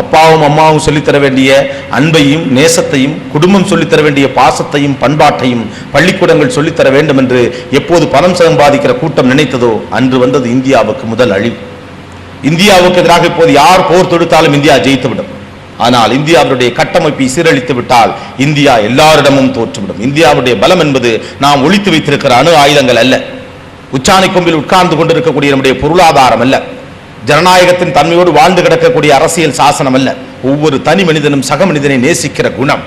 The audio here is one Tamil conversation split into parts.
அப்பாவும் அம்மாவும் சொல்லித்தர வேண்டிய அன்பையும் நேசத்தையும் குடும்பம் சொல்லித்தர வேண்டிய பாசத்தையும் பண்பாட்டையும் பள்ளிக்கூடங்கள் சொல்லித்தர வேண்டும் என்று எப்போது பணம் சம்பாதிக்கிற கூட்டம் நினைத்ததோ அன்று வந்தது இந்தியாவுக்கு முதல் அழிவு. இந்தியாவுக்கு எதிராக இப்போது யார் போர் தொடுத்தாலும் இந்தியா ஜெயித்துவிடும். ஆனால் இந்தியாவுடைய கட்டமைப்பை சீரழித்து விட்டால் இந்தியா எல்லாரிடமும் தோற்றுவிடும். இந்தியாவுடைய பலம் என்பது நாம் ஒழித்து வைத்திருக்கிற அணு ஆயுதங்கள் அல்ல. உச்சாணி கொம்பில் உட்கார்ந்து கொண்டிருக்கக்கூடிய நம்முடைய பொருளாதாரம் அல்ல. ஜனநாயகத்தின் தன்மையோடு வாழ்ந்து கிடக்கக்கூடிய அரசியல் சாசனம் அல்ல ஒவ்வொரு தனி மனிதனும் சக மனிதனை நேசிக்கிற குணம்.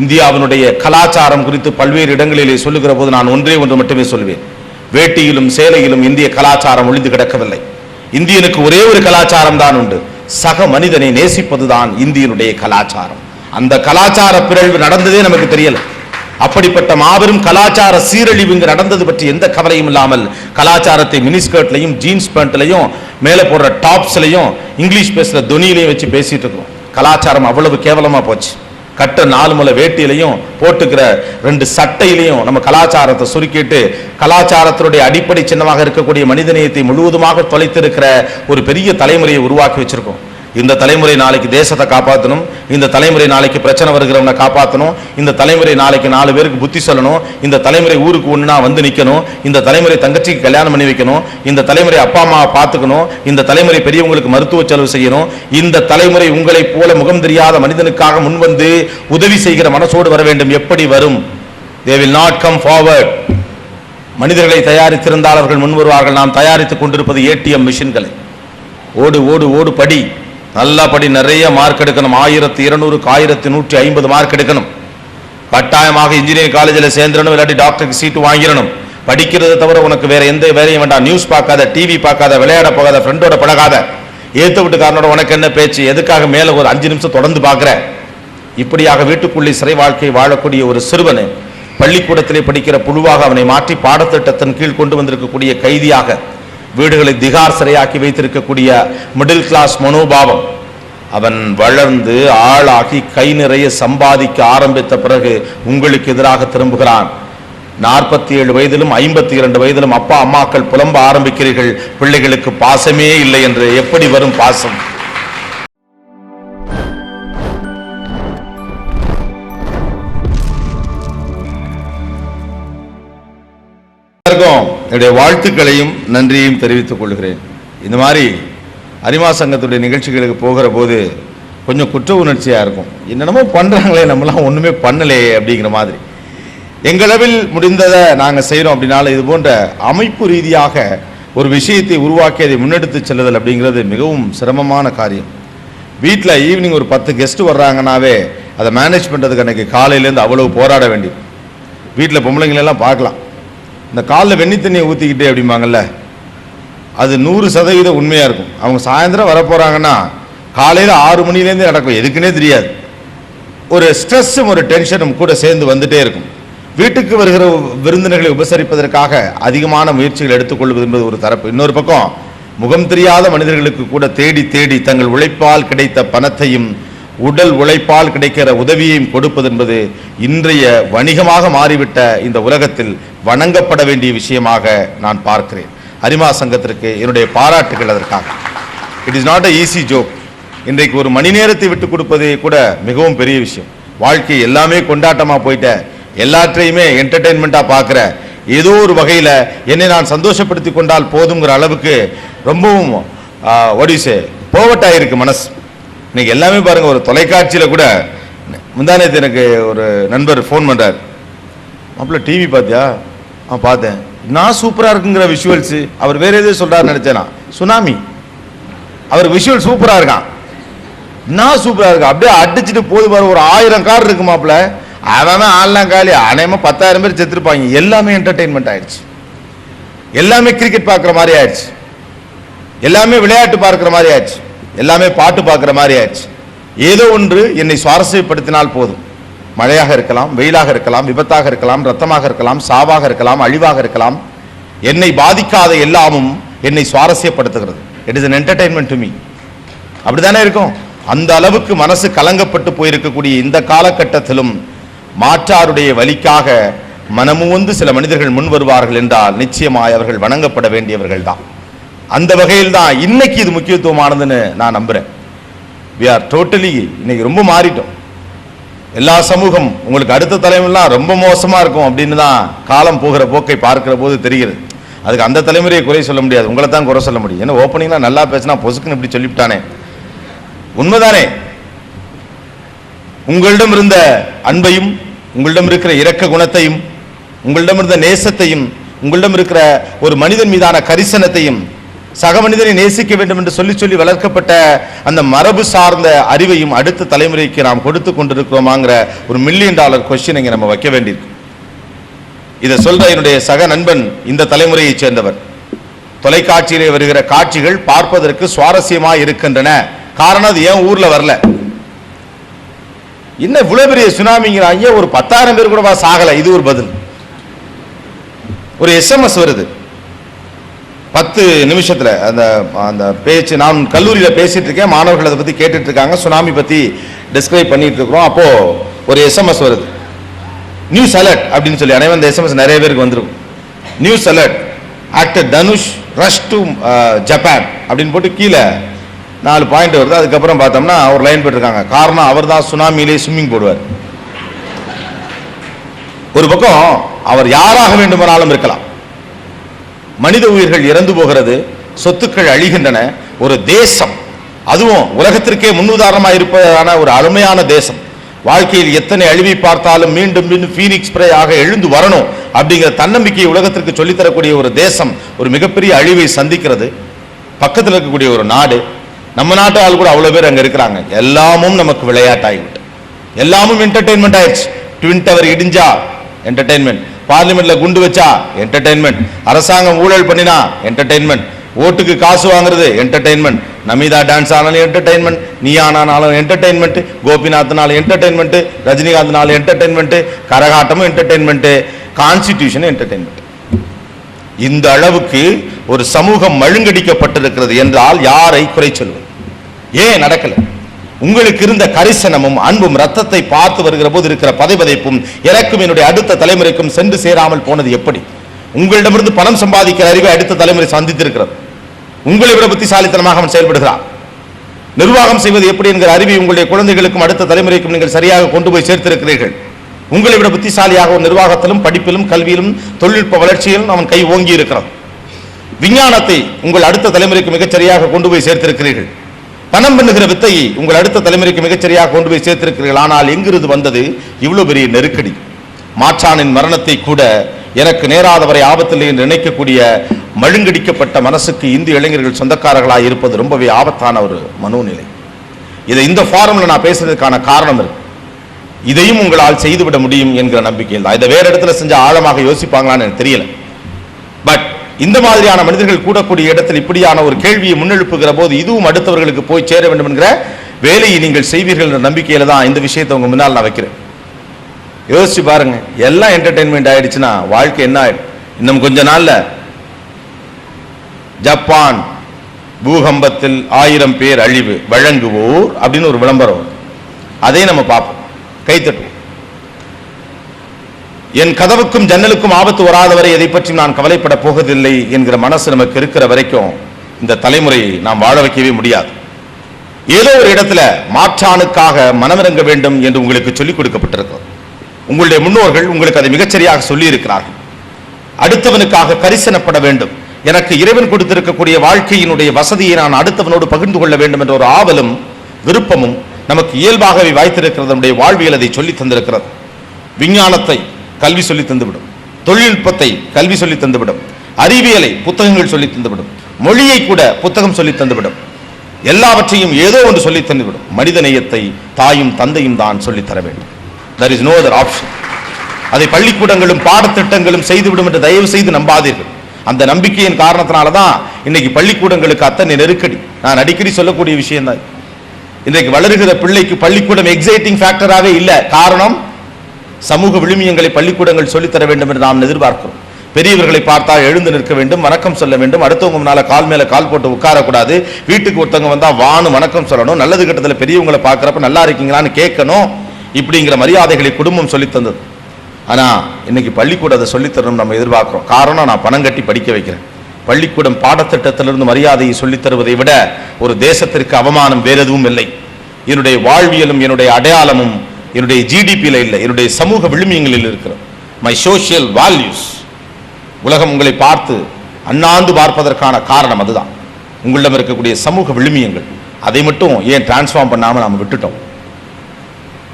இந்தியாவினுடைய கலாச்சாரம் குறித்து பல்வேறு இடங்களிலே சொல்லுகிற போது நான் ஒன்றே ஒன்று மட்டுமே சொல்வேன். வேட்டியிலும் சேலையிலும் இந்திய கலாச்சாரம் ஒளிந்து கிடக்கவில்லை. இந்தியனுக்கு ஒரே ஒரு கலாச்சாரம் தான் உண்டு. சக மனிதனை நேசிப்பதுதான் இந்தியனுடைய கலாச்சாரம். அந்த கலாச்சார பிறழ்வு நடந்ததே நமக்கு தெரியல. அப்படிப்பட்ட மாபெரும் கலாச்சார சீரழிவு இங்கு நடந்தது பற்றி எந்த கவலையும் இல்லாமல் கலாச்சாரத்தை மினிஸ்கர்ட்லையும் ஜீன்ஸ் பேண்ட்லையும் மேலே போடுற டாப்ஸ்லையும் இங்கிலீஷ் பேசுகிற துணியிலையும் வச்சு பேசிகிட்டு இருக்கோம். கலாச்சாரம் அவ்வளவு கேவலமாக போச்சு. கட்ட நாலு மலை வேட்டியிலையும் போட்டுக்கிற ரெண்டு சட்டையிலையும் நம்ம கலாச்சாரத்தை சுருக்கிட்டு கலாச்சாரத்தினுடைய அடிப்படை சின்னமாக இருக்கக்கூடிய மனிதநேயத்தை முழுவதுமாக தொலைத்திருக்கிற ஒரு பெரிய தலைமுறையை உருவாக்கி வச்சிருக்கோம். இந்த தலைமுறை நாளைக்கு தேசத்தை காப்பாற்றணும் இந்த தலைமுறை நாளைக்கு பிரச்சனை வருகிறவனை காப்பாற்றணும் இந்த தலைமுறை நாளைக்கு நாலு பேருக்கு புத்தி சொல்லணும். இந்த தலைமுறை ஊருக்கு ஒன்றுனா வந்து நிற்கணும் இந்த தலைமுறை தங்கச்சிக்கு கல்யாணம் பண்ணி வைக்கணும். இந்த தலைமுறை அப்பா அம்மாவை பார்த்துக்கணும். இந்த தலைமுறை பெரியவங்களுக்கு மருத்துவ செலவு செய்யணும். இந்த தலைமுறை உங்களைப் போல முகம் தெரியாத மனிதனுக்காக முன்வந்து உதவி செய்கிற மனசோடு வர வேண்டும். எப்படி வரும்? They will not come forward மனிதர்களை தயாரித்திருந்தால் அவர்கள் முன் வருவார்கள் நாம் தயாரித்துக் கொண்டிருப்பது ஏடிஎம் மிஷின்களை ஓடு ஓடு ஓடு படி. நல்லா படி நிறைய மார்க் எடுக்கணும். ஆயிரத்தி இருநூறுக்கு ஆயிரத்தி நூற்றி ஐம்பது மார்க் எடுக்கணும். கட்டாயமாக இன்ஜினியரிங் காலேஜில் சேர்ந்துடணும் இல்லாட்டி டாக்டருக்கு சீட்டு வாங்கிடணும். படிக்கிறதை தவிர உனக்கு வேற எந்த வேலையும் வேண்டாம். நியூஸ் பார்க்காத டிவி பார்க்காத விளையாட போகாத ஃப்ரெண்டோட பழகாத. ஏத்து வீட்டுக்காரனோட உனக்கு என்ன பேச்சு? எதுக்காக மேலே ஒரு அஞ்சு நிமிஷம் தொடர்ந்து பார்க்குற? இப்படியாக வீட்டுக்குள்ளே சிறை வாழ்க்கை வாழக்கூடிய ஒரு சிறுவன் பள்ளிக்கூடத்திலே படிக்கிற புழுவாக அவனை மாற்றி பாடத்திட்டத்தின் கீழ் கொண்டு வந்திருக்கக்கூடிய கைதியாக வீடுகளை திகார் சிறையாக்கி வைத்திருக்கக்கூடிய மிடில் கிளாஸ் மனோபாவம். அவன் வளர்ந்து ஆளாகி கை நிறைய சம்பாதிக்க ஆரம்பித்த பிறகு உங்களுக்கு எதிராக திரும்புகிறான். நாற்பத்தி ஏழு வயதிலும் ஐம்பத்தி இரண்டு வயதிலும் அப்பா அம்மாக்கள் புலம்ப ஆரம்பிக்கிறீர்கள். பிள்ளைகளுக்கு பாசமே இல்லை என்று எப்படி வரும் பாசம்? என்னுடைய வாழ்த்துக்களையும் நன்றியையும் தெரிவித்துக் கொள்கிறேன். இந்த மாதிரி அரிமா சங்கத்துடைய நிகழ்ச்சிகளுக்கு போகிற போது கொஞ்சம் குற்ற உணர்ச்சியாக இருக்கும். என்னென்னமோ பண்ணுறாங்களே நம்மளாம் ஒன்றுமே பண்ணலையே அப்படிங்கிற மாதிரி. எங்களவில் முடிந்ததை நாங்கள் செய்கிறோம் அப்படின்னாலும் இது போன்ற அமைப்பு ரீதியாக ஒரு விஷயத்தை உருவாக்கி அதை முன்னெடுத்து செல்லுதல் அப்படிங்கிறது மிகவும் சிரமமான காரியம். வீட்டில் ஈவினிங் ஒரு பத்து கெஸ்ட் வர்றாங்கனாவே அதை மேனேஜ் பண்ணுறதுக்கு அன்றைக்கி காலையிலேருந்து அவ்வளவு போராட வேண்டியது. வீட்டில் பொம்பளைங்களெல்லாம் பார்க்கலாம். இந்த காலில் வெண்ணி தண்ணியை ஊற்றிக்கிட்டே அப்படிம்பாங்கல்ல அது நூறு சதவீதம் உண்மையாக இருக்கும். அவங்க சாயந்தரம் வர போகிறாங்கன்னா காலையில் ஆறு மணிலேருந்து நடக்கும். எதுக்குன்னே தெரியாது. ஒரு ஸ்ட்ரெஸ்ஸும் ஒரு டென்ஷனும் கூட சேர்ந்து வந்துட்டே இருக்கும். வீட்டுக்கு வருகிற விருந்தினர்களை உபசரிப்பதற்காக அதிகமான முயற்சிகள் எடுத்துக்கொள்வது என்பது ஒரு தரப்பு. இன்னொரு பக்கம் முகம் தெரியாத மனிதர்களுக்கு கூட தேடி தேடி தங்கள் உழைப்பால் கிடைத்த பணத்தையும் உடல் உழைப்பால் கிடைக்கிற உதவியையும் கொடுப்பது என்பது இன்றைய வணிகமாக மாறிவிட்ட இந்த உலகத்தில் வணங்கப்பட வேண்டிய விஷயமாக நான் பார்க்கிறேன். அரிமா சங்கத்திற்கு என்னுடைய பாராட்டுகள் அதற்காக. It is not a easy joke இன்றைக்கு ஒரு மணி நேரத்தை விட்டு கொடுப்பதே கூட மிகவும் பெரிய விஷயம். வாழ்க்கை எல்லாமே கொண்டாட்டமாக போயிட்ட எல்லாற்றையுமே என்டர்டெயின்மெண்ட்டாக பார்க்குற ஏதோ ஒரு வகையில் என்னை நான் சந்தோஷப்படுத்தி கொண்டால் போதுங்கிற அளவுக்கு ரொம்பவும் ஒடிசே போவட்டாக இருக்கு மனசு. இன்னைக்கு எல்லாமே பாருங்க ஒரு தொலைக்காட்சியில் கூட முந்தானத்து எனக்கு ஒரு நண்பர் ஃபோன் பண்ணுறார் மாப்பிள்ள டிவி பார்த்தியா ஆ பார்த்தேன். நான் சூப்பராக இருக்குங்கிற விஷுவல்ஸு அவர் வேற எதுவும் சொல்கிறாருன்னு நினச்சேனா? சுனாமி. அவர் விஷுவல் சூப்பராக இருக்கான். நான் சூப்பராக இருக்கா? அப்படியே அடிச்சுட்டு போது பாரு ஒரு ஆயிரம் கார் இருக்கு மாப்பிள்ள. அவன் ஆள்லாம் காலி. அநேகமாக பத்தாயிரம் பேர் செத்துருப்பாங்க. எல்லாமே என்டர்டெயின்மெண்ட் ஆயிடுச்சு. எல்லாமே கிரிக்கெட் பார்க்குற மாதிரி ஆயிடுச்சு. எல்லாமே விளையாட்டு பார்க்குற மாதிரி ஆயிடுச்சு. எல்லாமே பாட்டு பார்க்குற மாதிரி ஆயிடுச்சு. ஏதோ ஒன்று என்னை சுவாரஸ்யப்படுத்தினால் போதும். மழையாக இருக்கலாம் வெயிலாக இருக்கலாம் விபத்தாக இருக்கலாம் ரத்தமாக இருக்கலாம் சாவாக இருக்கலாம் அழிவாக இருக்கலாம். என்னை பாதிக்காத எல்லாமும் என்னை சுவாரஸ்யப்படுத்துகிறது. It is an entertainment to me அப்படிதானே இருக்கும்? அந்த அளவுக்கு மனசு கலங்கப்பட்டு போயிருக்கக்கூடிய இந்த காலகட்டத்திலும் மாற்றாருடைய வழிக்காக மனமுவந்து சில மனிதர்கள் முன் வருவார்கள் என்றால் நிச்சயமாய் அவர்கள் வணங்கப்பட வேண்டியவர்கள் தான் அந்த வகையில் தான் இன்னைக்கு இது முக்கியத்துவமானதுன்னு நான் நம்புறேன். வி ஆர் டோட்டலி இன்னைக்கு ரொம்ப மாறிட்டோம். எல்லா சமூகம் உங்களுக்கு அடுத்த தலைமுறைலாம் ரொம்ப மோசமாக இருக்கும் அப்படின்னு தான் காலம் போகிற போக்கை பார்க்கிற போது தெரிகிறது. அதுக்கு அந்த தலைமுறையை குறை சொல்ல முடியாது. உங்களை தான் குறை சொல்ல முடியும். ஏன்னா ஓப்பனிங்லாம் நல்லா பேசினா பொசுக்குன்னு இப்படி சொல்லிவிட்டானே. உண்மைதானே? உங்களிடம் இருந்த அன்பையும் உங்களிடம் இருக்கிற இரக்க குணத்தையும் உங்களிடம் இருந்த நேசத்தையும் உங்களிடம் இருக்கிற ஒரு மனிதன் மீதான கரிசனத்தையும் சக மனிதனை நேசிக்க வேண்டும் என்று சொல்லி சொல்லி வளர்க்கப்பட்ட அந்த மரபு சார்ந்த அறிவையும் அடுத்த தலைமுறைக்கு நாம் கொடுத்து கொண்டிருக்கிறோமாங்கிற ஒரு மில்லியன் டாலர் கொஸ்டின் இங்கே நம்ம வைக்க வேண்டியிருக்கு. இதை சொல்ற என்னுடைய சக நண்பன் இந்த தலைமுறையைச் சேர்ந்தவர். தொலைக்காட்சியிலே வருகிற காட்சிகள் பார்ப்பதற்கு சுவாரஸ்யமா இருக்கின்றன. காரணம் அது ஏன் ஊர்ல வரல? என்ன இவ்வளவு பெரிய சுனாமிங்கிறாங்க ஒரு பத்தாயிரம் பேர் கூடவா சாகல? இது ஒரு பதில். ஒரு எஸ்எம்எஸ் வருது. பத்து நிமிஷத்தில் அந்த அந்த பேச்சு நான் கல்லூரியில் பேசிகிட்டு இருக்கேன் மாணவர்கள் அதை பற்றி கேட்டுட்டு இருக்காங்க சுனாமி பற்றி டிஸ்கிரைப் பண்ணிட்டு இருக்கிறோம் அப்போது ஒரு எஸ்எம்எஸ் வருது. நியூஸ் அலர்ட் அப்படின்னு சொல்லி அனைவரும் அந்த எஸ்எம்எஸ் நிறைய பேருக்கு வந்திருக்கும். News alert actor Dhanush rush to Japan அப்படின்னு போட்டு கீழே நாலு பாயிண்ட் வருது. அதுக்கப்புறம் பார்த்தோம்னா ஒரு லைன் போட்டிருக்காங்க. காரணம் அவர் தான் சுனாமியிலே ஸ்விம்மிங் போடுவார். ஒரு பக்கம் அவர் யாராக வேண்டுமானாலும் இருக்கலாம். மனித உயிர்கள் இறந்து போகிறது சொத்துக்கள் அழிகின்றன ஒரு தேசம். அதுவும் உலகத்திற்கே முன்னுதாரணமாக இருப்பதான ஒரு அருமையான தேசம். வாழ்க்கையில் எத்தனை அழிவை பார்த்தாலும் மீண்டும் மீண்டும் ஃபீனிக்ஸ் பிறை ஆக எழுந்து வரணும் அப்படிங்கிற தன்னம்பிக்கையை உலகத்திற்கு சொல்லித் தரக்கூடிய ஒரு தேசம் ஒரு மிகப்பெரிய அழிவை சந்திக்கிறது. பக்கத்தில் இருக்கக்கூடிய ஒரு நாடு நம்ம நாட்டு ஆள் கூட அவ்வளோ பேர் அங்கே இருக்கிறாங்க. எல்லாமும் நமக்கு விளையாட்டாகிவிட்டு எல்லாமும் என்டர்டைன்மெண்ட் ஆயிடுச்சு. ட்வின் டவர் இடிஞ்சா என்டர்டைன்மெண்ட் பார்லிமெண்ட்ல குண்டு வச்சா என்டர்டைன்மெண்ட் அரசாங்கம் ஊழல் பண்ணினா என்டர்டைன்மெண்ட் ஓட்டுக்கு காசு வாங்குறது என்டர்டைன்மெண்ட் நமிதா டான்ஸ் ஆனாலும் என்டர்டைன்மெண்ட் நீ ஆனானாலும் என்டர்டைன்மெண்ட் கோபிநாத்னாலும் என்டர்டைன்மெண்ட் ரஜினிகாந்த்னாலும் என்டர்டைன்மெண்ட் கரகாட்டமும் என்டர்டைன்மெண்ட் கான்ஸ்டிடியூஷன் என்டர்டைன்மெண்ட் இந்த அளவுக்கு ஒரு சமூகம் மழுங்கடிக்கப்பட்டிருக்கிறது என்றால் யாரை குறை சொல்வது? ஏன் நடக்கலை? உங்களுக்கு இருந்த கரிசனமும் அன்பும் ரத்தத்தை பார்த்து வருகிற போது இருக்கிற பதைபதைப்பும் எனக்கும் என்னுடைய அடுத்த தலைமுறைக்கும் சென்று சேராமல் போனது எப்படி? உங்களிடமிருந்து பணம் சம்பாதிக்கிற அறிவை அடுத்த தலைமுறை சந்தித்திருக்கிறது. உங்களை விட புத்திசாலித்தனமாக அவன் செயல்படுகிறான். நிர்வாகம் செய்வது எப்படி என்கிற அறிவை உங்களுடைய குழந்தைகளுக்கும் அடுத்த தலைமுறைக்கும் நீங்கள் சரியாக கொண்டு போய் சேர்த்திருக்கிறீர்கள். உங்களை விட புத்திசாலியாக ஒரு நிர்வாகத்திலும் படிப்பிலும் கல்வியிலும் தொழில்நுட்ப வளர்ச்சியிலும் அவன் கை ஓங்கி இருக்கிறான் விஞ்ஞானத்தை உங்கள் அடுத்த தலைமுறைக்கு மிகச்சரியாக கொண்டு போய் சேர்த்திருக்கிறீர்கள். பணம் பண்ணுகிற வித்தையை உங்கள் அடுத்த தலைமுறைக்கு மிகச்சரியாக கொண்டு போய் சேர்த்திருக்கிறீர்கள். ஆனால் எங்கிருந்து வந்தது? இவ்வளவு பெரிய நெருக்கடி. மாற்றானின் மரணத்தை கூட எனக்கு நேராதவரை ஆபத்தில் என்று நினைக்கக்கூடிய மழுங்கடிக்கப்பட்ட மனசுக்கு இந்திய இளைஞர்கள் சொந்தக்காரர்களாக இருப்பது ரொம்பவே ஆபத்தான ஒரு மனோநிலை. இதை இந்த ஃபாரம்ல நான் பேசுறதுக்கான காரணம் இருக்கு. இதையும் உங்களால் செய்துவிட முடியும் என்கிற நம்பிக்கையில் தான் இதை வேற இடத்துல செஞ்ச ஆழமாக யோசிப்பாங்களான்னு எனக்கு தெரியல. இந்த மாதிரியான மனிதர்கள் கூடக்கூடிய இடத்தில் இப்படியான ஒரு கேள்வியை முன்னெழுப்புகிற போது இதுவும் அடுத்தவர்களுக்கு போய் சேர வேண்டும் என்கிற வேலையை நீங்கள் செய்வீர்கள் என்ற நம்பிக்கையில தான் இந்த விஷயத்தை உங்க முன்னால் நான் வைக்கிறேன். யோசிச்சு பாருங்க எல்லாம் என்டர்டைன்மெண்ட் ஆயிடுச்சுன்னா வாழ்க்கை என்ன ஆயிடும்? இன்னும் கொஞ்ச நாள்ல ஜப்பான் பூகம்பத்தில் ஆயிரம் பேர் அழிவு வழங்குவோர் அப்படின்னு ஒரு விளம்பரம் அதையும் நம்ம பார்ப்போம். கைத்தட்டுவோம் என் கதவுக்கும் ஜன்னலுக்கும் ஆபத்து வராதவரை எதை பற்றி நான் கவலைப்பட போவதில்லை என்கிற மனசு நமக்கு இருக்கிற வரைக்கும் இந்த தலைமுறையை நாம் வாழ வைக்கவே முடியாது. ஏதோ ஒரு இடத்துல மாற்றானுக்காக மனமிறங்க வேண்டும் என்று உங்களுக்கு சொல்லிக் கொடுக்கப்பட்டிருக்கிறது. உங்களுடைய முன்னோர்கள் உங்களுக்கு அதை மிகச்சரியாக சொல்லி இருக்கிறார்கள் அடுத்தவனுக்காக கரிசனப்பட வேண்டும். எனக்கு இறைவன் கொடுத்திருக்கக்கூடிய வாழ்க்கையினுடைய வசதியை நான் அடுத்தவனோடு பகிர்ந்து கொள்ள வேண்டும் என்ற ஒரு ஆவலும் விருப்பமும் நமக்கு இயல்பாகவே வாய்த்திருக்கிறது நம்முடைய வாழ்வியல் அதை சொல்லி தந்திருக்கிறது. விஞ்ஞானத்தை கல்வி சொல்லி தந்துவிடும். தொழில்நுட்பத்தை கல்வி சொல்லி தந்துவிடும். அறிவியலை புத்தகங்கள் சொல்லி தந்துவிடும். மொழியை கூட புத்தகம் சொல்லி தந்துவிடும். எல்லாவற்றையும் ஏதோ ஒன்று சொல்லி தந்துவிடும். மனித நேயத்தை தாயும் தந்தையும் தான் சொல்லித் தர வேண்டும். There is no other option அதை பள்ளிக்கூடங்களும் பாடத்திட்டங்களும் செய்துவிடும் என்று தயவு செய்து நம்பாதீர்கள். அந்த நம்பிக்கையின் காரணத்தினால தான் இன்னைக்கு பள்ளிக்கூடங்களுக்கு அத்தனை நெருக்கடி. நான் அடிக்கடி சொல்லக்கூடிய விஷயம் தான் இன்றைக்கு வளருகிற பிள்ளைக்கு பள்ளிக்கூடம் எக்ஸைட்டிங் ஃபேக்டராகவே இல்லை. காரணம் சமூக விழுமியங்களை பள்ளிக்கூடங்கள் சொல்லித்தர வேண்டும் என்று நாம் எதிர்பார்க்கிறோம். பெரியவர்களை பார்த்தா எழுந்து நிற்க வேண்டும் வணக்கம் சொல்ல வேண்டும் அடுத்தவங்க முன்னால கால் மேல கால் போட்டு உட்காரக்கூடாது வீட்டுக்கு ஒருத்தவங்க வந்தா வான்னு வணக்கம் சொல்லணும் நல்லது கட்டத்தில் பெரியவங்களை பார்க்குறப்ப நல்லா இருக்கீங்களான்னு கேட்கணும் இப்படிங்கிற மரியாதைகளை குடும்பம் சொல்லித் தந்தது. ஆனா இன்னைக்கு பள்ளிக்கூடம் அதை சொல்லித்தரணும் நம்ம எதிர்பார்க்கிறோம். காரணம் நான் பணம் கட்டி படிக்க வைக்கிறேன். பள்ளிக்கூடம் பாடத்திட்டத்திலிருந்து மரியாதையை சொல்லித் தருவதை விட ஒரு தேசத்திற்கு அவமானம் வேறு எதுவும் இல்லை. என்னுடைய வாழ்வியலும் என்னுடைய அடையாளமும் என்னுடைய ஜிடிபியில் இல்லை என்னுடைய சமூக விழுமியங்களில் இருக்கிறது மை சோஷியல் வேல்யூஸ் உலகம் உங்களை பார்த்து அண்ணாந்து பார்ப்பதற்கான காரணம் அதுதான். உங்களிடம் இருக்கக்கூடிய சமூக விழுமியங்கள். அதை மட்டும் ஏன் டிரான்ஸ்ஃபார்ம் பண்ணாமல் நாம் விட்டுட்டோம்?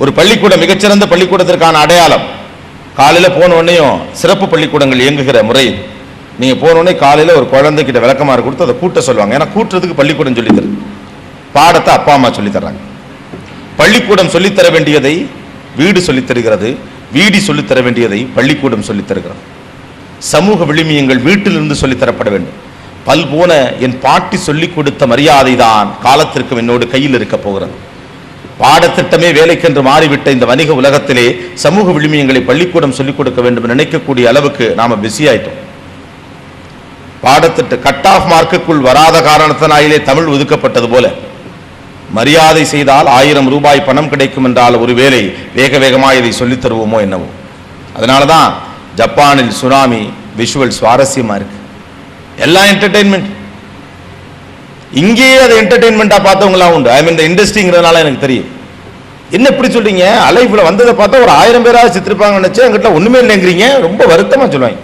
ஒரு பள்ளிக்கூடம் மிகச்சிறந்த பள்ளிக்கூடத்திற்கான அடையாளம். காலையில் போன உடனேயும் சிறப்பு பள்ளிக்கூடங்கள் இயங்குகிற முறை. நீங்கள் போன உடனே காலையில் ஒரு குழந்தைக்கிட்ட விளக்கமாறு கொடுத்து அதை கூட்ட சொல்லுவாங்க. ஏன்னா கூட்டுறதுக்கு பள்ளிக்கூடம் சொல்லித்தரு பாடத்தை அப்பா அம்மா சொல்லித் தர்றாங்க பள்ளிக்கூடம் சொல்லித் தர வேண்டியதை வீடு சொல்லித்தருகிறது வீடி வீடு சொல்லித் தர வேண்டியதை பள்ளிக்கூடம் சொல்லித்தருகிறது. சமூக விழுமியங்கள் வீட்டிலிருந்து சொல்லித்தரப்பட வேண்டும். பல் போன என் பாட்டி சொல்லிக் கொடுத்த மரியாதை தான் காலத்திற்கும் என்னோடு கையில் இருக்க போகிறது. பாடத்திட்டமே வேலைக்கென்று மாறிவிட்ட இந்த வணிக உலகத்திலே சமூக விழுமியங்களை பள்ளிக்கூடம் சொல்லிக் கொடுக்க வேண்டும் நினைக்கக்கூடிய அளவுக்கு நாம பிஸி ஆயிட்டோம். பாடத்திட்ட கட் ஆஃப் மார்க்குக்குள் வராத காரணத்தினாலே தமிழ் ஒதுக்கப்பட்டது போல. மரியாதை செய்தால் ஆயிரம் ரூபாய் பணம் கிடைக்கும் என்றால் ஒருவேளை வேக வேகமாக இதை சொல்லித் தருவோமோ என்னவோ. அதனால தான் ஜப்பானில் சுனாமி விஷுவல் சுவாரஸ்யமாக இருக்கு. எல்லாம் என்டர்டெயின்மெண்ட் இங்கேயே அதை என்டர்டெயின்மெண்ட்டாக பார்த்தவங்களாம் உண்டு. ஐ மீன் இந்த இண்டஸ்ட்ரிங்கிறதுனால எனக்கு தெரியும். என்ன இப்படி சொல்றீங்க? அலைஃபில் வந்ததை பார்த்தா ஒரு ஆயிரம் பேராவது சித்திருப்பாங்கன்னு நினைச்சு எங்கிட்ட ஒன்றுமே இல்லைங்கிறீங்க. ரொம்ப வருத்தமாக சொல்லுவாங்க.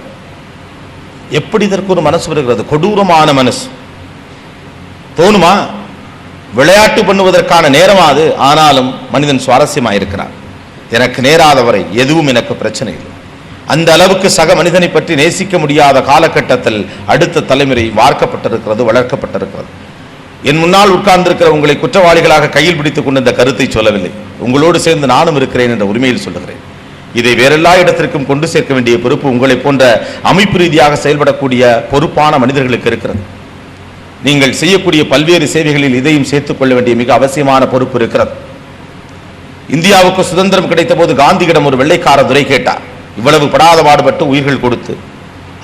எப்படி இதற்கு ஒரு மனசு வருகிறது? கொடூரமான மனசு. தோணுமா? விளையாட்டு பண்ணுவதற்கான நேரமா அது. ஆனாலும் மனிதன் சுவாரஸ்யமா இருக்கிறான் எனக்கு நேராதவரை எதுவும் எனக்கு பிரச்சனை இல்லை. அந்த அளவுக்கு சக மனிதனை பற்றி நேசிக்க முடியாத காலகட்டத்தில் அடுத்த தலைமுறை வார்க்கப்பட்டிருக்கிறது வளர்க்கப்பட்டிருக்கிறது. என் முன்னால் உட்கார்ந்திருக்கிற உங்களை குற்றவாளிகளாக கையில் பிடித்துக் கொண்டு இந்த கருத்தை சொல்லவில்லை. உங்களோடு சேர்ந்து நானும் இருக்கிறேன் என்ற உரிமையில் சொல்லுகிறேன். இதை வேறெல்லா இடத்திற்கும் கொண்டு சேர்க்க வேண்டிய பொறுப்பு உங்களை போன்ற அமைப்பு ரீதியாக செயல்படக்கூடிய பொறுப்பான மனிதர்களுக்கு இருக்கிறது. நீங்கள் செய்யக்கூடிய பல்வேறு சேவைகளில் இதையும் சேர்த்துக் கொள்ள வேண்டிய மிக அவசியமான பொறுப்பு இருக்கிறது. இந்தியாவுக்கு சுதந்திரம் கிடைத்த போது காந்தியிடம் ஒரு வெள்ளைக்கார துரை கேட்டார். இவ்வளவு படாத பாடுபட்டு உயிர்கள் கொடுத்து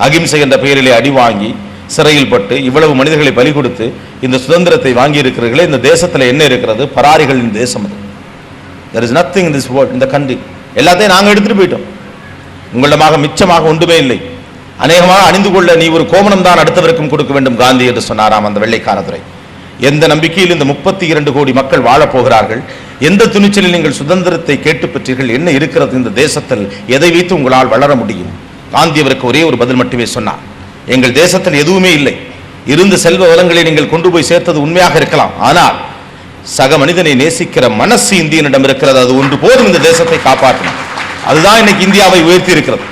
அகிம்சை என்ற பெயரிலே அடி வாங்கி சிறையில் பட்டு இவ்வளவு மனிதர்களை பலி கொடுத்து இந்த சுதந்திரத்தை வாங்கி இருக்கிறீர்களே இந்த தேசத்தில் என்ன இருக்கிறது? பராரிகளின் தேசம் அது. There is nothing in this world இந்த கண்ட்ரி எல்லாத்தையும் நாங்கள் எடுத்துகிட்டு போயிட்டோம். உங்களிடமாக மிச்சமாக ஒன்றுமே இல்லை. அநேகமாக அணிந்து கொள்ள நீ ஒரு கோமணம் தான் அடுத்தவருக்கும் கொடுக்க வேண்டும் காந்தி என்று சொன்னாராம் அந்த வெள்ளைக்காரதுரை. எந்த நம்பிக்கையில் இந்த முப்பத்தி இரண்டு கோடி மக்கள் வாழப் போகிறார்கள்? எந்த துணிச்சலில் நீங்கள் சுதந்திரத்தை கேட்டு பெற்றீர்கள்? என்ன இருக்கிறது இந்த தேசத்தில்? எதை வைத்து உங்களால் வளர முடியும்? காந்தி அவருக்கு ஒரே ஒரு பதில் மட்டுமே சொன்னார். எங்கள் தேசத்தில் எதுவுமே இல்லை. இருந்த செல்வ வளங்களை நீங்கள் கொண்டு போய் சேர்த்தது உண்மையாக இருக்கலாம். ஆனால் சக மனிதனை நேசிக்கிற மனசு இந்தியனிடம் இருக்கிறது. அது ஒன்று போதும் இந்த தேசத்தை காப்பாற்றணும் அதுதான் இன்னைக்கு இந்தியாவை உயர்த்தி இருக்கிறது.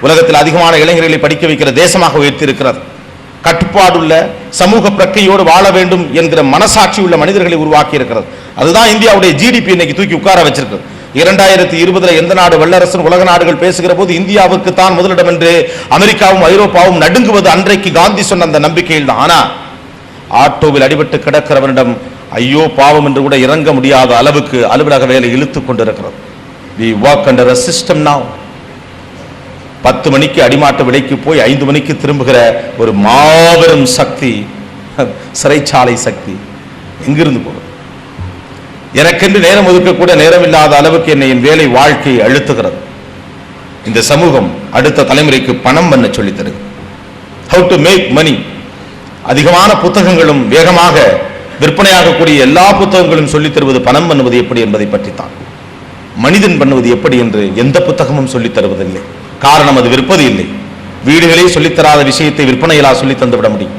உலகத்தில் அதிகமான இளைஞர்களை படிக்க வைக்கிற தேசமாக உயர்த்தி கட்டுப்பாடுள்ள சமூக பிரக்கையோடு வாழ வேண்டும் என்கிற மனசாட்சி உள்ள மனிதர்களை உருவாக்கி இருக்கிறது அதுதான் இந்தியாவுடைய ஜிடிபி இன்னைக்கு தூக்கி உட்கார வச்சிருக்கிறது இரண்டாயிரத்தி இருபதுல எந்த நாடு வல்லரசன் உலக நாடுகள் பேசுகிற போது இந்தியாவுக்கு தான் முதலிடம் என்று அமெரிக்காவும் ஐரோப்பாவும் நடுங்குவது அன்றைக்கு காந்தி சொன்ன அந்த நம்பிக்கையில் தான் ஆனா ஆட்டோவில் அடிபட்டு கிடக்கிறவனிடம் ஐயோ பாவம் என்று கூட இறங்க முடியாத அளவுக்கு அலுவலக வேலை இழுத்துக் கொண்டிருக்கிறது. We work under system now. பத்து மணிக்கு அடிமாட்ட விலைக்கு போய் ஐந்து மணிக்கு திரும்புகிற ஒரு மாபெரும் சக்தி சிறைச்சாலை சக்தி எங்கிருந்து போகும்? எனக்கென்று நேரம் ஒதுக்கக்கூட நேரம் இல்லாத அளவுக்கு என்னை என் வேலை வாழ்க்கை அழுத்துகிறது. இந்த சமூகம் அடுத்த தலைமுறைக்கு பணம் பண்ண சொல்லித் தருது. ஹவு டு மேக் மணி அதிகமான புத்தகங்களும் வேகமாக விற்பனையாகக்கூடிய எல்லா புத்தகங்களும் சொல்லித் தருவது பணம் பண்ணுவது எப்படி என்பதை பற்றித்தான். மனிதன் பண்ணுவது எப்படி என்று எந்த புத்தகமும் சொல்லித் தருவதில்லை. காரணம் அது விற்பது இல்லை. வீடுகளே சொல்லித் தராத விஷயத்தை விற்பனையிலா சொல்லித் தந்துவிட முடியும்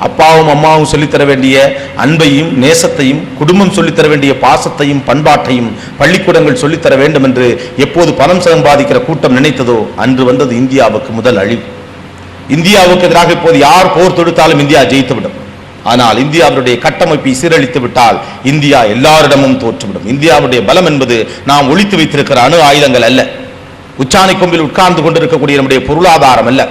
அப்பாவும் அம்மாவும் சொல்லித் தர வேண்டிய அன்பையும் நேசத்தையும் குடும்பம் சொல்லித்தர வேண்டிய பாசத்தையும் பண்பாட்டையும் பள்ளிக்கூடங்கள் சொல்லித் தர வேண்டும் என்று எப்போது பணம் சம்பாதிக்கிற கூட்டம் நினைத்ததோ அன்று வந்தது இந்தியாவுக்கு முதல் அழிவு. இந்தியாவுக்கு எதிராக இப்போது யார் போர் தொடுத்தாலும் இந்தியா ஜெயித்துவிடும். ஆனால் இந்தியாவுடைய கட்டமைப்பை சீரழித்து விட்டால் இந்தியா எல்லாரிடமும் தோற்றுவிடும். இந்தியாவுடைய பலம் என்பது நாம் ஒழித்து வைத்திருக்கிற அணு ஆயுதங்கள் அல்ல. உச்சாணி கொம்பில் உட்கார்ந்து கொண்டிருக்கக்கூடிய நம்முடைய பொருளாதாரம் அல்ல.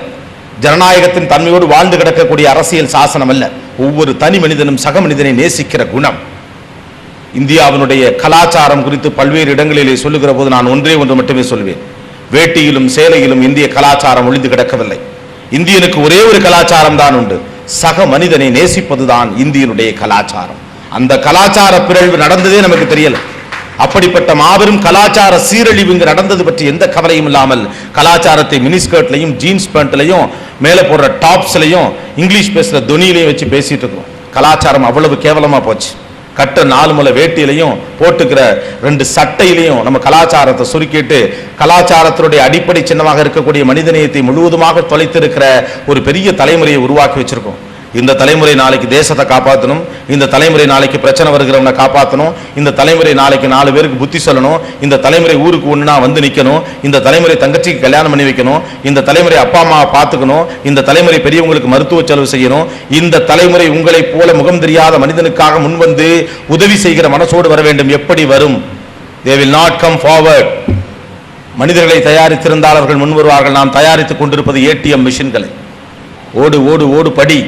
ஜனநாயகத்தின் தன்மையோடு வாழ்ந்து கிடக்கக்கூடிய அரசியல் சாசனம் அல்ல. ஒவ்வொரு தனி மனிதனும் சக மனிதனை நேசிக்கிற குணம். இந்தியாவினுடைய கலாச்சாரம் குறித்து பல்வேறு இடங்களிலே சொல்லுகிற போது நான் ஒன்றே ஒன்று மட்டுமே சொல்வேன். வேட்டியிலும் சேலையிலும் இந்திய கலாச்சாரம் ஒளிந்து கிடக்கவில்லை. இந்தியனுக்கு ஒரே ஒரு கலாச்சாரம் தான் உண்டு. சக மனிதனை நேசிப்பதுதான் இந்தியனுடைய கலாச்சாரம். அந்த கலாச்சார பிறழ்வு நடந்ததே நமக்கு தெரியல. அப்படிப்பட்ட மாபெரும் கலாச்சார சீரழிவு இங்கு நடந்தது பற்றி எந்த கவலையும் இல்லாமல் கலாச்சாரத்தை மினிஸ்கர்ட்லையும் ஜீன்ஸ் பேண்ட்லையும் மேலே போடுற டாப்ஸ்லையும் இங்கிலீஷ் பேசுகிற துணியிலையும் வச்சு பேசிகிட்டு இருக்கோம் கலாச்சாரம் அவ்வளவு கேவலமாக போச்சு. கட்ட நாலு முளை வேட்டியிலையும் போட்டுக்கிற ரெண்டு சட்டையிலையும் நம்ம கலாச்சாரத்தை சுருக்கிட்டு கலாச்சாரத்தினுடைய அடிப்படை சின்னமாக இருக்கக்கூடிய மனிதநேயத்தை முழுவதுமாக தொலைத்திருக்கிற ஒரு பெரிய தலைமுறையை உருவாக்கி வச்சிருக்கோம். இந்த தலைமுறை நாளைக்கு தேசத்தை காப்பாற்றணும் இந்த தலைமுறை நாளைக்கு பிரச்சனை வருகிறவனை காப்பாற்றணும் இந்த தலைமுறை நாளைக்கு நாலு பேருக்கு புத்தி சொல்லணும். இந்த தலைமுறை ஊருக்கு ஒன்றுனா வந்து நிற்கணும் இந்த தலைமுறை தங்கச்சிக்கு கல்யாணம் பண்ணி வைக்கணும். இந்த தலைமுறை அப்பா அம்மாவை பார்த்துக்கணும். இந்த தலைமுறை பெரியவங்களுக்கு மருத்துவ செலவு செய்யணும். இந்த தலைமுறை உங்களைப் போல முகம் தெரியாத மனிதனுக்காக முன்வந்து உதவி செய்கிற மனசோடு வர வேண்டும். எப்படி வரும்? They will not come forward மனிதர்களை தயாரித்திருந்தால் அவர்கள் முன் வருவார்கள் நாம் தயாரித்துக் கொண்டிருப்பது ஏடிஎம் மிஷின்களை ஓடு ஓடு ஓடு படி.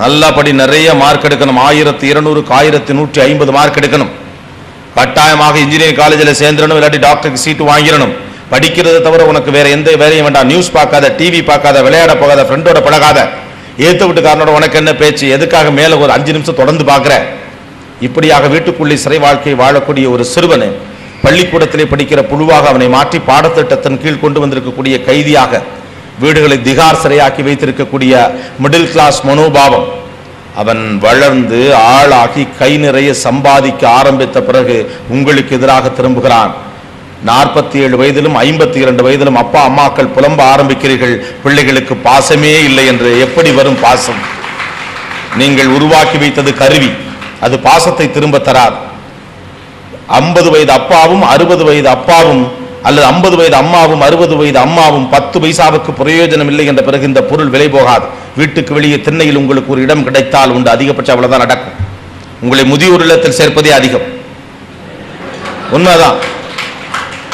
நல்லா படி நிறைய மார்க் எடுக்கணும். ஆயிரத்தி இருநூறுக்கு ஆயிரத்தி நூற்றி ஐம்பது மார்க் எடுக்கணும். கட்டாயமாக இன்ஜினியரிங் காலேஜில் சேர்ந்துடணும் இல்லாட்டி டாக்டருக்கு சீட்டு வாங்கிடணும். படிக்கிறதை தவிர உனக்கு வேற எந்த வேலையும் வேண்டாம். நியூஸ் பார்க்காத டிவி பார்க்காத விளையாட போகாத ஃப்ரெண்டோட பழகாத. ஏத்து வீட்டுக்காரனோட உனக்கு என்ன பேச்சு? எதுக்காக மேலே ஒரு அஞ்சு நிமிஷம் தொடர்ந்து பார்க்குற? இப்படியாக வீட்டுக்குள்ளே சிறை வாழ்க்கை வாழக்கூடிய ஒரு சிறுவன் பள்ளிக்கூடத்திலே படிக்கிற புழுவாக அவனை மாற்றி பாடத்திட்டத்தின் கீழ் கொண்டு வந்திருக்கக்கூடிய கைதியாக வீடுகளை திகார் சிறையாக்கி வைத்திருக்கக்கூடிய மிடில் கிளாஸ் மனோபாவம். அவன் வளர்ந்து ஆளாகி கை நிறைய சம்பாதிக்க ஆரம்பித்த பிறகு உங்களுக்கு எதிராக திரும்புகிறான். நாற்பத்தி ஏழு வயதிலும் ஐம்பத்தி இரண்டு வயதிலும் அப்பா அம்மாக்கள் புலம்ப ஆரம்பிக்கிறீர்கள். பிள்ளைகளுக்கு பாசமே இல்லை என்று எப்படி வரும் பாசம்? நீங்கள் உருவாக்கி வைத்தது கருவி. அது பாசத்தை திரும்ப தராது. ஐம்பது வயது அப்பாவும் அறுபது வயது அப்பாவும் அல்லது ஐம்பது வயது அம்மாவும் அறுபது வயது அம்மாவும் பத்து பைசாவுக்கு பிரயோஜனம் இல்லை என்ற பிறகு இந்த பொருள் விலை போகாது. வீட்டுக்கு வெளியே திண்ணையில் உங்களுக்கு ஒரு இடம் கிடைத்தால் உண்டு. அதிகபட்சம் அவ்வளவுதான் நடக்கும். உங்களை முதியோர் இல்லத்தில் சேர்ப்பதே அதிகம். உண்மைதான்.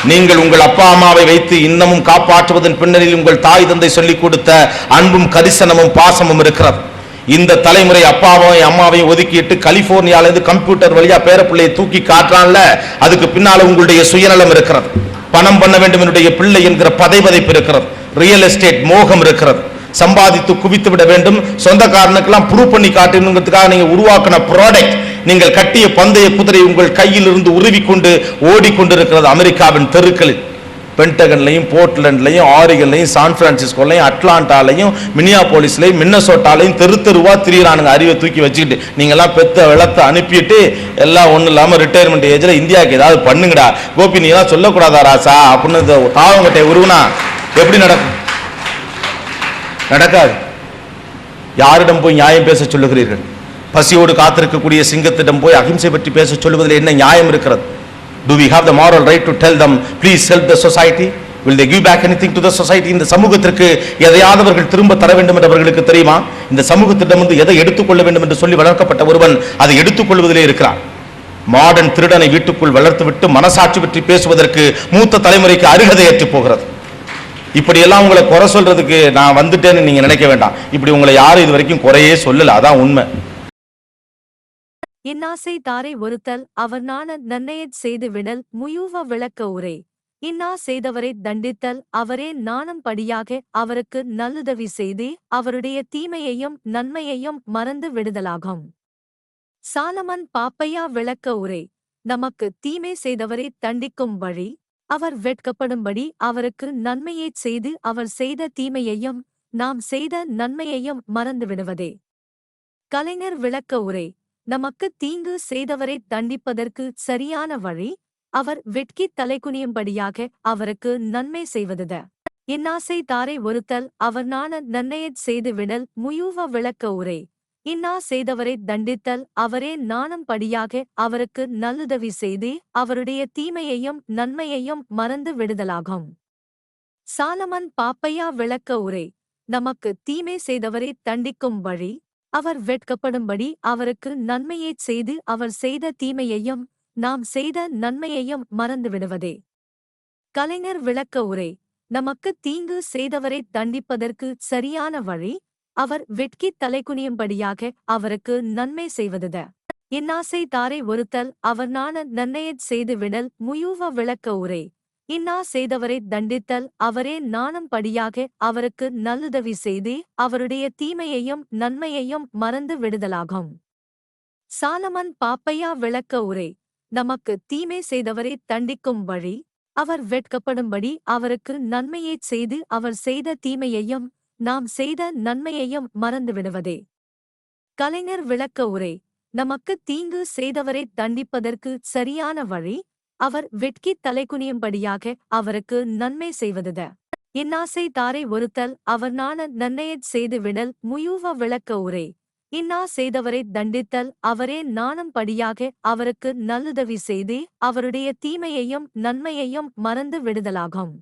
நீங்கள் உங்கள் அப்பா அம்மாவை வைத்து இன்னமும் காப்பாற்றுவதன் பின்னணியில் உங்கள் தாய் தந்தை சொல்லிக் கொடுத்த அன்பும் கரிசனமும் பாசமும் இருக்கிறது. இந்த தலைமுறை அப்பாவையும் அம்மாவையும் ஒதுக்கிட்டு கலிபோர்னியால இருந்து கம்ப்யூட்டர் வழியா பேரப்பிள்ளையை தூக்கி காட்டுறான்ல அதுக்கு பின்னால உங்களுடைய சுயநலம் இருக்கிறது. பணம் பண்ண வேண்டும் என்னுடைய பிள்ளை என்கிற பதைபதைப்பு இருக்கிறது ரியல் எஸ்டேட் மோகம் இருக்கிறது. சம்பாதித்து குவித்து விட வேண்டும். சொந்தக்காரனுக்கெல்லாம் ப்ரூவ் பண்ணி காட்டணுங்கிறதுக்காக நீங்க உருவாக்கின ப்ராடக்ட் நீங்கள் கட்டிய பந்தய குதிரை உங்கள் கையில் இருந்து உருவி கொண்டு ஓடிக்கொண்டிருக்கிறது அமெரிக்காவின் தெருக்களில். பென்டகன்லையும் போர்ட்லண்ட்லையும் ஆரிகன்லையும் சான் பிரான்சிஸ்கோலையும் அட்லாண்டாலையும் மினியாபோலிஸ்லையும் மின்னசோட்டாலையும் தெரு தெருவா திரியிறானுங்க அறிவை தூக்கி வச்சுக்கிட்டு. நீங்கள்லாம் பெத்த வெள்ளத்தை அனுப்பிட்டு எல்லாம் ஒன்றும் இல்லாமல் ரிட்டையர்மெண்ட் ஏஜில் இந்தியாவுக்கு ஏதாவது பண்ணுங்கடா. கோபி நீ எல்லாம் சொல்லக்கூடாதா ராசா? அப்படின்னு இந்த தாவங்கட்டை உருவனா எப்படி நடக்கும்? நடக்காது. யாரிடம் போய் நியாயம் பேச சொல்லுகிறீர்கள்? பசியோடு காத்திருக்கக்கூடிய சிங்கத்திடம் போய் அகிம்சை பற்றி பேச சொல்லுவதில் என்ன நியாயம் இருக்கிறது? Do we have the moral right to tell them please help the society? Will they back back thing to the society இந்த சமூகத்திற்கு எதையாவது அவர்கள் திரும்ப தர வேண்டும் என்று அவர்களுக்கு தெரியுமா? இந்த சமூகத்திடமிருந்து எதை எடுத்துக்கொள்ள வேண்டும் என்று சொல்லி வளர்க்கப்பட்ட ஒருவன் அதை எடுத்துக்கொள்வதிலே இருக்கிறான். மாடர்ன் திருடனை வீட்டுக்குள் வளர்த்துவிட்டு மனசாட்சி பற்றி பேசுவதற்கு மூத்த தலைமுறைக்கு அருகதையற்று போகிறது. இப்படி எல்லாம் உங்களை குறை சொல்றதுக்கு நான் வந்துட்டேன்னு நீங்க நினைக்க வேண்டாம். இப்படி உங்களை யாரும் இது வரைக்கும் குறையே சொல்லல. அதான் உண்மை. இன்னாசை தாரை ஒருத்தல் அவர் நாண நன்னயச் செய்து விடல் முயூவ விளக்க உரை. இன்னா செய்தவரை தண்டித்தல் அவரே நாணம் படியாக அவருக்கு நல்லுதவி செய்து அவருடைய தீமையையும் நன்மையையும் மறந்து விடுதலாகும். சாலமன் பாப்பையா விளக்க உரை. நமக்கு தீமை செய்தவரை தண்டிக்கும் வழி அவர் வெட்கப்படும்படி அவருக்கு நன்மையைச் செய்து அவர் செய்த தீமையையும் நாம் செய்த நன்மையையும் மறந்து விடுவதே. கலைஞர் விளக்க உரை. நமக்கு தீங்கு செய்தவரை தண்டிப்பதற்கு சரியான வழி அவர் வெட்கி தலைகுனியும்படியாக அவருக்கு நன்மை செய்வதுத. இன்னாசை தாரை ஒருத்தல் அவர் நாண நன்னயச் செய்து விடல் முயூவ விளக்க உரை. இன்னா செய்தவரை தண்டித்தல் அவரே நாணம் படியாக அவருக்கு நல்லுதவி செய்து அவருடைய தீமையையும் நன்மையையும் மறந்து விடுதலாகும். சாலமன் பாப்பையா விளக்க உரை. நமக்கு தீமை செய்தவரை தண்டிக்கும் வழி அவர் வெட்கப்படும்படி அவருக்கு நன்மையைச் செய்து அவர் செய்த தீமையையும் நாம் செய்த நன்மையையும் மறந்து விடுவதே கலைஞர் விளக்க உரை நமக்கு தீங்கு செய்தவரை தண்டிப்பதற்கு சரியான வழி அவர் வெட்கி தலைகுனியும்படியாக அவருக்கு நன்மை செய்வதுத. இன்னாசை தாரை ஒருத்தல் அவர் நாண நன்னயச் செய்து விடல் முயூவ விளக்க உரை. இன்னா செய்தவரை தண்டித்தல் அவரே நாணம் படியாக அவருக்கு நல்லுதவி செய்து அவருடைய தீமையையும் நன்மையையும் மறந்து விடுதலாகும். சாலமன் பாப்பையா விளக்க உரை நமக்கு தீமை செய்தவரை தண்டிக்கும் வழி அவர் வெட்கப்படும்படி அவருக்கு நன்மையைச் செய்து அவர் செய்த தீமையையும் நாம் செய்த நன்மையையும் மறந்து விடுவதே. கலைஞர் விளக்க உரை நமக்கு தீங்கு செய்தவரை தண்டிப்பதற்கு சரியான வழி அவர் வெட்கி தலைகுனியும்படியாக அவருக்கு நன்மை செய்வதுத இன்னாசை தாரை ஒருத்தல் அவர் நாண நன்னையச் செய்து விடல் முயூவ விளக்க உரை. இன்னா செய்தவரை தண்டித்தல் அவரே நாணம்படியாக அவருக்கு நல்லுதவி செய்து அவருடைய தீமையையும் நன்மையையும் மறந்து விடுதலாகும்.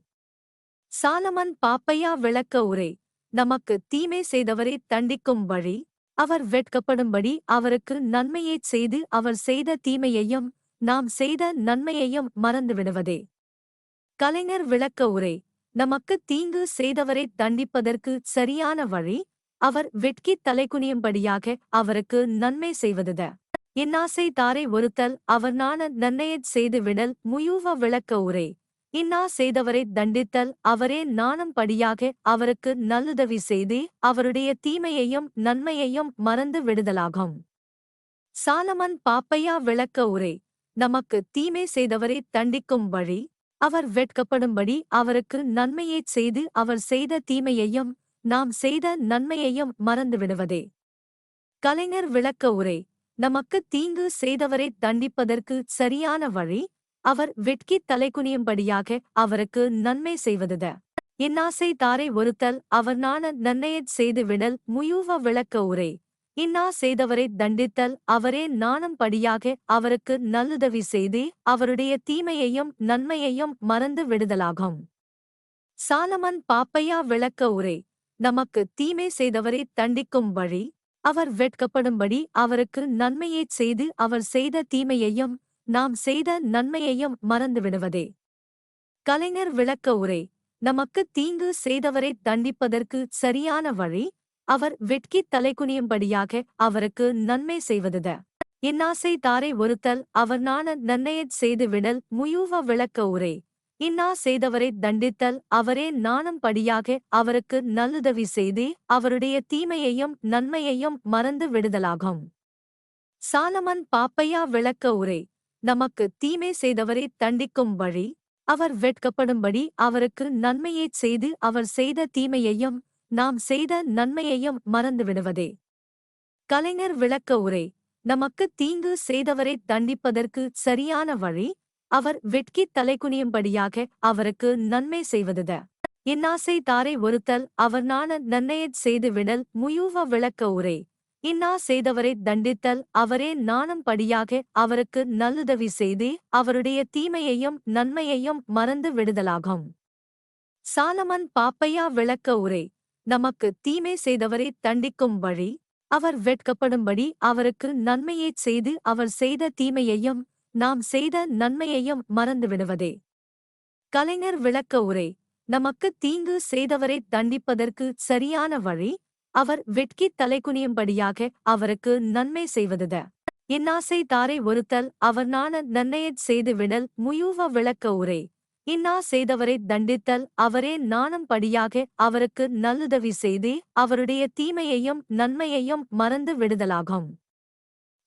சாலமன் பாப்பையா விளக்க உரை. நமக்கு தீமை செய்தவரை தண்டிக்கும் வழி அவர் வெட்கப்படும்படி அவருக்கு நன்மையைச் செய்து அவர் செய்த தீமையையும் நாம் செய்த நன்மையையும் மறந்து விடுவதே கலைஞர் விளக்க உரை நமக்கு தீங்கு செய்தவரை தண்டிப்பதற்கு சரியான வழி அவர் வெட்கி தலைக்குனியும்படியாக அவருக்கு நன்மை செய்வதுத. இன்னாசை தாரை ஒருத்தல் அவர் நாண நன்னையச் செய்து விடல் முயூவ விளக்க உரை. இன்னா செய்தவரை தண்டித்தல் அவரே நாணம் படியாக அவருக்கு நல்லுதவி செய்து அவருடைய தீமையையும் நன்மையையும் மறந்து விடுதலாகும் சாலமன் பாப்பையா விளக்க உரை நமக்கு தீமை செய்தவரை தண்டிக்கும் வழி அவர் வெட்கப்படும்படி அவருக்கு நன்மையைச் செய்து அவர் செய்த தீமையையும் நாம் செய்த நன்மையையும் மறந்து விடுவதே கலைஞர் விளக்க உரை நமக்கு தீங்கு செய்தவரை தண்டிப்பதற்கு சரியான வழி அவர் வெட்கி தலைகுனியும்படியாக அவருக்கு நன்மை செய்வதுத. இன்னாசை தாரை ஒருத்தல் அவர் நாண நன்னையச் செய்து விடல் முயூவ விளக்க உரை. இன்னா செய்தவரை தண்டித்தல் அவரே நாணம் படியாக அவருக்கு நல்லுதவி செய்து அவருடைய தீமையையும் நன்மையையும் மறந்து விடுதலாகும். சாலமன் பாப்பையா விளக்க உரை நமக்கு தீமை செய்தவரை தண்டிக்கும் வழி அவர் வெட்கப்படும்படி அவருக்கு நன்மையைச் செய்து அவர் செய்த தீமையையும் நாம் செய்த நன்மையையும் மறந்து விடுவதே. கலைஞர் விளக்க உரை நமக்கு தீங்கு செய்தவரை தண்டிப்பதற்கு சரியான வழி அவர் வெட்கி தலைகுனியும்படியாக அவருக்கு நன்மை செய்வதுத இன்னாசை தாரை ஒருத்தல் அவர் நாண நன்னையச் செய்து விடல் முயூவ விளக்க உரை. இன்னா செய்தவரை தண்டித்தல் அவரே நாணம் படியாக அவருக்கு நல்லுதவி செய்து அவருடைய தீமையையும் நன்மையையும் மறந்து விடுதலாகும். சாலமன் பாப்பையா விளக்க உரை. நமக்கு தீமை செய்தவரை தண்டிக்கும் வழி. அவர் வெட்கப்படும்படி அவருக்கு நன்மையைச் செய்து அவர் செய்த தீமையையும் நாம் செய்த நன்மையையும் மறந்து விடுவதே கலைஞர் விளக்க உரை நமக்கு தீங்கு செய்தவரை தண்டிப்பதற்கு சரியான வழி அவர் வெட்கி தலைக்குனியும்படியாக அவருக்கு நன்மை செய்வதுத. இன்னாசை தாரை ஒருத்தல் அவர் நாண நன்னையச் செய்து விடல் முயூவ விளக்க உரை. இன்னா செய்தவரை தண்டித்தல் அவரே நாணம் படியாக அவருக்கு நல்லுதவி செய்து அவருடைய தீமையையும் நன்மையையும் மறந்து விடுதலாகும் சாலமன் பாப்பையா விளக்க உரை நமக்கு தீமை செய்தவரை தண்டிக்கும் வழி அவர் வெட்கப்படும்படி அவருக்கு நன்மையைச் செய்து அவர் செய்த தீமையையும் நாம் செய்த நன்மையையும் மறந்து விடுவதே கலைஞர் விளக்க உரை நமக்கு தீங்கு செய்தவரை தண்டிப்பதற்கு சரியான வழி அவர் வெட்கி தலைகுனியும்படியாக அவருக்கு நன்மை செய்வதுத. இன்னாசை தாரை ஒருத்தல் அவர் நாண நன்னையச் செய்து விடல் முயூவ விளக்க உரை. இன்னா செய்தவரை தண்டித்தல் அவரே நாணம் படியாக அவருக்கு நல்லுதவி செய்து அவருடைய தீமையையும் நன்மையையும் மறந்து விடுதலாகும்.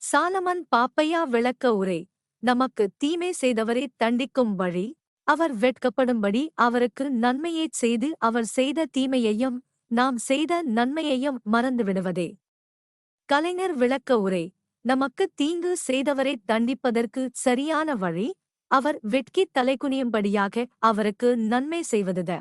சாலமன் பாப்பையா விளக்க உரை நமக்கு தீமை செய்தவரை தண்டிக்கும் வழி அவர் வெட்கப்படும்படி அவருக்கு நன்மையைச் செய்து அவர் செய்த தீமையையும் நாம் செய்த நன்மையையும் மறந்து விடுவதே. கலைஞர் விளக்க உரை நமக்கு தீங்கு செய்தவரை தண்டிப்பதற்கு சரியான வழி அவர் வெட்கி தலைகுனியும்படியாக அவருக்கு நன்மை செய்வதுத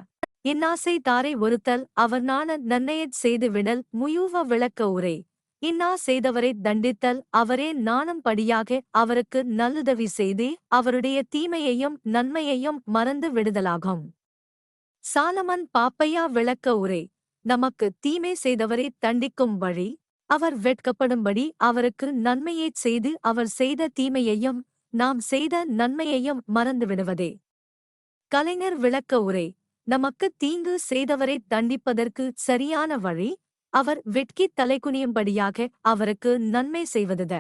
இன்னாசை தாரை ஒருத்தல் அவர் நாண நன்னையச் செய்து விடல் முயூவ விளக்க உரை. இன்னா செய்தவரை தண்டித்தல் அவரே நாணம்படியாக அவருக்கு நல்லுதவி செய்து அவருடைய தீமையையும் நன்மையையும் மறந்து விடுதலாகும். சாலமன் பாப்பையா விளக்க உரை. நமக்கு தீமை செய்தவரை தண்டிக்கும் வழி. அவர் வெட்கப்படும்படி அவருக்கு நன்மையைச் செய்து அவர் செய்த தீமையையும் நாம் செய்த நன்மையையும் மறந்துவிடுவதே. கலைஞர் விளக்க உரை நமக்கு தீங்கு செய்தவரை தண்டிப்பதற்கு சரியான வழி அவர் வெட்கி தலைகுனியும்படியாக அவருக்கு நன்மை செய்வதுத.